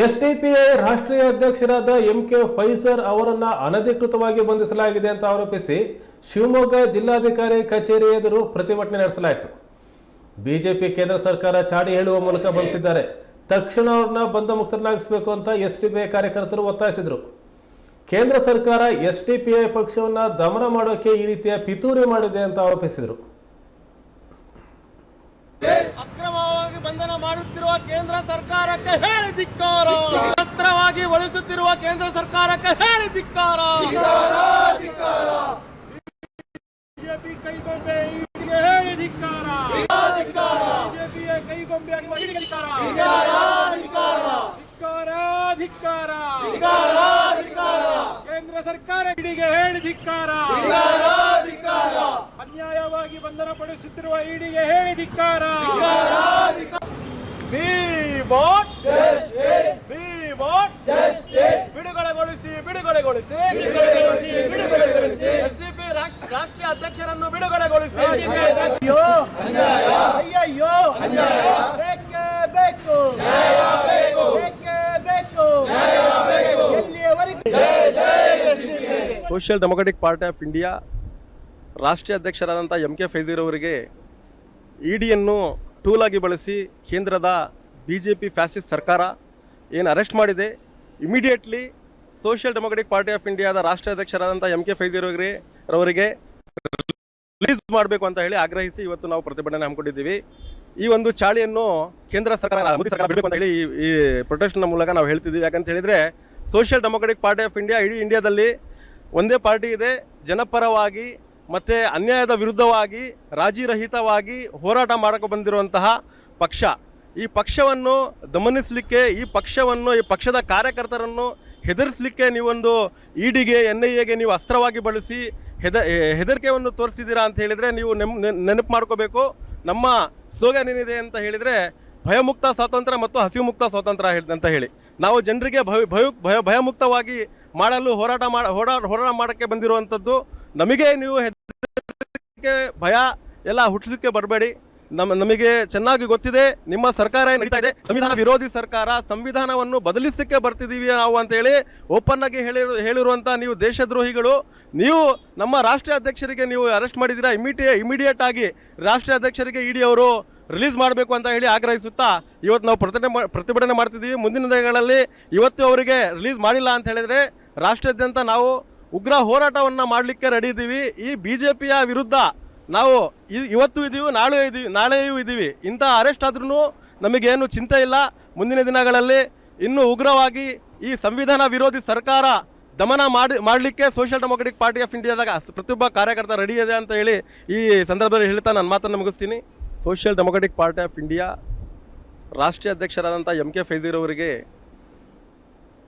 SDPI ರಾಷ್ಟ್ರೀಯ ಅಧ್ಯಕ್ಷರಾದ M K Pfizer ಅವರನ್ನ ಅನಧಿಕೃತವಾಗಿ ಬಂಧಿಸಲಾಗಿದೆ ಅಂತ ಆರೋಪಿಸಿ ಶಿವಮೊಗ್ಗ ಜಿಲ್ಲಾಧಿಕಾರಿ ಕಚೇರಿ ಎದುರು ಪ್ರತಿಭಟನೆ ನಡೆಸಲಾಯಿತು. ಬಿಜೆಪಿ ಕೇಂದ್ರ ಸರ್ಕಾರ ಚಾಡಿ ಹೇಳುವ ಮೂಲಕ ಬಂಧಿಸಿದ್ದಾರೆ. ತಕ್ಷಣ ಅವ್ರನ್ನ ಬಂಧ ಮುಕ್ತರನ್ನಾಗಿಸಬೇಕು ಅಂತ ಎಸ್ಡಿಪಿಐ ಕಾರ್ಯಕರ್ತರು ಒತ್ತಾಯಿಸಿದರು. ಕೇಂದ್ರ ಸರ್ಕಾರ ಎಸ್ಡಿಪಿಐ ಪಕ್ಷವನ್ನ ದಮನ ಮಾಡೋಕೆ ಈ ರೀತಿಯ ಪಿತೂರಿ ಮಾಡಿದೆ ಅಂತ ಆರೋಪಿಸಿದರು. ಬಂಧನ ಮಾಡುತ್ತಿರುವ ಕೇಂದ್ರ ಸರ್ಕಾರಕ್ಕೆ ಹೇಳಿ ಧಿಕ್ಕಾರ. ಅಸ್ತ್ರವಾಗಿ ಬಳಸುತ್ತಿರುವ ಕೇಂದ್ರ ಸರ್ಕಾರಕ್ಕೆ ಹೇಳಿ ಧಿಕ್ಕಾರ. ಬಿಜೆಪಿ ಕೈಗೊಂಬೆ ಹೇಳಿ ಧಿಕ್ಕಾರ. ಬಿಜೆಪಿಯ ಕೈಗೊಂಬೆಯಾಗಿ ಧಿಕ್ಕಾರ. ಧಿಕ್ಕಾರ ಧಿಕ್ಕಾರ. ಕೇಂದ್ರ ಸರ್ಕಾರ ಇಡಿಗೆ ಹೇಳಿ ಧಿಕ್ಕಾರ. ಅನ್ಯಾಯವಾಗಿ ಬಂಧನ ಪಡಿಸುತ್ತಿರುವ ಇಡಿಗೆ ಹೇಳಿ ಧಿಕ್ಕಾರ. ಅಧ್ಯಕ್ಷರನ್ನು ಬಿಡುಗಡೆಗೊಳಿಸಿ. ಅಯ್ಯೋ ಅಯ್ಯಯ್ಯೋ. ಬೇಕೇ ಬೇಕು. ಬೇಕೇ ಬೇಕು. ಎಲ್ಲಿಯವರೆಗೆ? Social Democratic Party of India ರಾಷ್ಟ್ರೀಯ ಅಧ್ಯಕ್ಷರಾದಂಥ ಎಂ ಕೆ ಫೈಜೀರ್ ಅವರಿಗೆ ಇಡಿಯನ್ನು ಡಿಯನ್ನು ಟೂಲ್ ಆಗಿ ಬಳಸಿ ಕೇಂದ್ರದ ಬಿ ಜೆ ಪಿ ಫ್ಯಾಸಿಸ್ಟ್ ಸರ್ಕಾರ ಏನು ಅರೆಸ್ಟ್ ಮಾಡಿದೆ. Immediately Social Democratic Party of ಇಂಡಿಯಾದ ರಾಷ್ಟ್ರೀಯ ಅಧ್ಯಕ್ಷರಾದಂಥ ಎಂ ಕೆ ಫೈಜೀರ್ ಅವರಿಗೆ ರವರಿಗೆ ರಿಲೀಸ್ ಮಾಡಬೇಕು ಅಂತ ಹೇಳಿ ಆಗ್ರಹಿಸಿ ಇವತ್ತು ನಾವು ಪ್ರತಿಭಟನೆ ಹಮ್ಮಿಕೊಂಡಿದ್ದೀವಿ. ಈ ಒಂದು ಚಾಳಿಯನ್ನು ಕೇಂದ್ರ ಸರ್ಕಾರ, ಮೋದಿ ಸರ್ಕಾರ ಬಿಡಬೇಕು ಅಂತ ಹೇಳಿ ಈ- ಪ್ರೊಟೆಸ್ಟ್ನ ಮೂಲಕ ನಾವು ಹೇಳ್ತಿದ್ದೀವಿ. ಯಾಕಂತ ಹೇಳಿದರೆ Social Democratic Party of India ಇಡೀ ಇಂಡಿಯಾದಲ್ಲಿ ಒಂದೇ ಪಾರ್ಟಿ ಇದೆ. ಜನಪರವಾಗಿ ಮತ್ತು ಅನ್ಯಾಯದ ವಿರುದ್ಧವಾಗಿ, ರಾಜಿರಹಿತವಾಗಿ ಹೋರಾಟ ಮಾಡಕ್ಕೆ ಬಂದಿರುವಂತಹ ಪಕ್ಷ. ಈ ಪಕ್ಷವನ್ನು ದಮನಿಸಲಿಕ್ಕೆ, ಈ ಪಕ್ಷವನ್ನು, ಈ ಪಕ್ಷದ ಕಾರ್ಯಕರ್ತರನ್ನು ಹೆದರಿಸಲಿಕ್ಕೆ ನೀವೊಂದು ಇಡಿಗೆ ಎನ್ ಐ ಎಗೆ ನೀವು ಅಸ್ತ್ರವಾಗಿ ಬಳಸಿ ಹೆದ ಹೆದರಿಕೆಯನ್ನು ತೋರಿಸಿದ್ದೀರಾ ಅಂತ ಹೇಳಿದರೆ ನೀವು ನೆಮ್ ನೆನಪು ಮಾಡ್ಕೋಬೇಕು. ನಮ್ಮ ಸ್ಲೋಗನ್ ಏನಿದೆ ಅಂತ ಹೇಳಿದರೆ ಭಯಮುಕ್ತ ಸ್ವಾತಂತ್ರ್ಯ ಮತ್ತು ಹಸಿವು ಮುಕ್ತ ಸ್ವಾತಂತ್ರ್ಯ ಅಂತ ಹೇಳಿ. ನಾವು ಜನರಿಗೆ ಭಯ ಭಯ ಭಯ, ಭಯಮುಕ್ತವಾಗಿ ಮಾಡಲು ಹೋರಾಟ ಮಾಡ ಹೋರಾಟ ಹೋರಾಟ ಮಾಡೋಕ್ಕೆ ಬಂದಿರುವಂಥದ್ದು ನಮಗೆ ನೀವು ಹೆದರಿಕೆ, ಭಯ ಎಲ್ಲ ಹುಟ್ಟಿಸೋಕ್ಕೆ ಬರಬೇಡಿ. ನಮ್ಮ ನಮಗೆ ಚೆನ್ನಾಗಿ ಗೊತ್ತಿದೆ, ನಿಮ್ಮ ಸರ್ಕಾರ ಏನು ನಡೀತಾ ಇದೆ? ಸಂವಿಧಾನ ವಿರೋಧಿ ಸರ್ಕಾರ ಸಂವಿಧಾನವನ್ನು ಬದಲಿಸಕ್ಕೆ ಬರ್ತಿದ್ದೀವಿ ನಾವು ಅಂತ ಹೇಳಿ ಓಪನ್ ಆಗಿ ಹೇಳಿರು ಹೇಳಿರುವಂಥ ನೀವು ದೇಶದ್ರೋಹಿಗಳು, ನೀವು ನಮ್ಮ ರಾಷ್ಟ್ರೀಯ ಅಧ್ಯಕ್ಷರಿಗೆ ನೀವು ಅರೆಸ್ಟ್ ಮಾಡಿದ್ದೀರಾ? ಇಮಿಡಿಯೇ ಇಮಿಡಿಯೇಟ್ ಆಗಿ ರಾಷ್ಟ್ರೀಯ ಅಧ್ಯಕ್ಷರಿಗೆ ಇಡಿ ಅವರು ರಿಲೀಸ್ ಮಾಡಬೇಕು ಅಂತ ಹೇಳಿ ಆಗ್ರಹಿಸುತ್ತಾ ಇವತ್ತು ನಾವು ಪ್ರತಿಭಟನೆ ಪ್ರತಿಭಟನೆ ಮಾಡ್ತಿದ್ದೀವಿ. ಮುಂದಿನ ದಿನಗಳಲ್ಲಿ ಇವತ್ತು ಅವರಿಗೆ ರಿಲೀಸ್ ಮಾಡಿಲ್ಲ ಅಂತ ಹೇಳಿದರೆ ರಾಷ್ಟ್ರಾದ್ಯಂತ ನಾವು ಉಗ್ರ ಹೋರಾಟವನ್ನು ಮಾಡಲಿಕ್ಕೆ ರೆಡಿ ಇದ್ದೀವಿ. ಈ ಬಿ ಜೆ ಪಿಯ ವಿರುದ್ಧ ನಾವು ಇವತ್ತು ಇದ್ದೀವಿ ನಾಳೆ ಇದ್ದೀವಿ ನಾಳೆಯೂ ಇದ್ದೀವಿ ಇಂಥ ಅರೆಸ್ಟ್ ಆದ್ರೂ ನಮಗೇನು ಚಿಂತೆ ಇಲ್ಲ. ಮುಂದಿನ ದಿನಗಳಲ್ಲಿ ಇನ್ನೂ ಉಗ್ರವಾಗಿ ಈ ಸಂವಿಧಾನ ವಿರೋಧಿ ಸರ್ಕಾರ ದಮನ ಮಾಡಿ, ಮಾಡಲಿಕ್ಕೆ ಸೋಷಿಯಲ್ ಡೆಮೊಕ್ರೆಟಿಕ್ ಪಾರ್ಟಿ ಆಫ್ ಇಂಡಿಯಾದಾಗ ಪ್ರತಿಯೊಬ್ಬ ಕಾರ್ಯಕರ್ತ ರೆಡಿ ಇದೆ ಅಂತ ಹೇಳಿ ಈ ಸಂದರ್ಭದಲ್ಲಿ ಹೇಳ್ತಾ ನಾನು ಮಾತನ್ನು ಮುಗಿಸ್ತೀನಿ. Social Democratic Party of India ರಾಷ್ಟ್ರೀಯ ಅಧ್ಯಕ್ಷರಾದಂಥ ಎಂ ಕೆ ಫೈಜೀರ್ ಅವರಿಗೆ